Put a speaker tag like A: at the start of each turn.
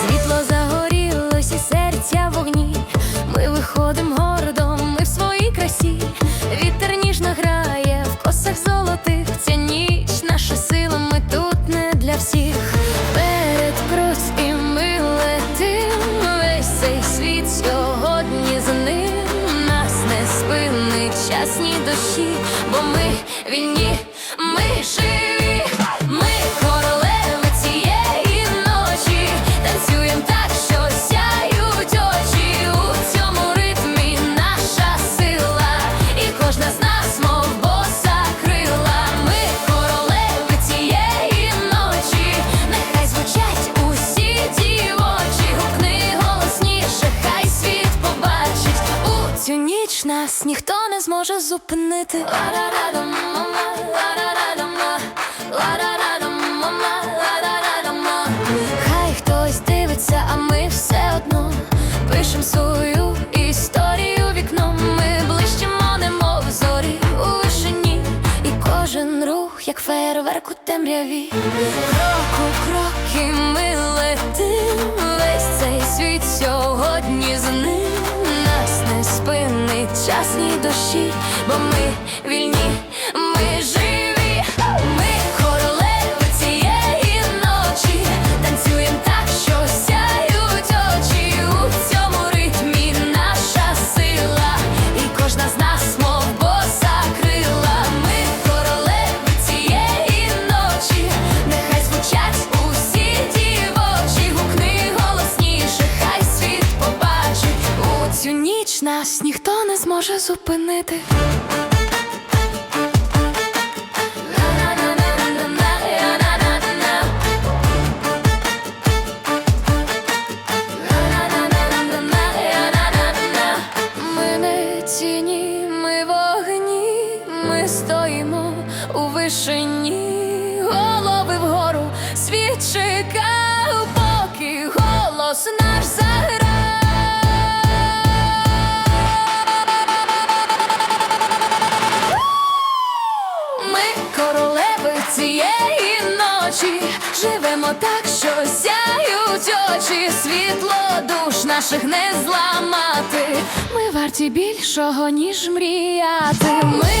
A: Світло загорілось і серця вогні. Ми виходимо гордо, ми в своїй красі. Вітер ніжно грає 可惜。Нас ніхто не зможе зупинити. Хай хтось дивиться, а ми все одно пишем свою історію вікном. Ми блищимо, немов зорі у вишині, і кожен рух, як фейерверк у темряві. Крок у крок, і ми летим. Весь цей світ сьогодні з ним. Дощі, бо ми вільні, нас ніхто не зможе зупинити. Ми не тіні, ми вогні, ми стоїмо у вишині, голови вгору, світ чекав, ночі, живемо так, що сяють очі, світло душ наших не зламати. Ми варті більшого, ніж мріяти. Ми.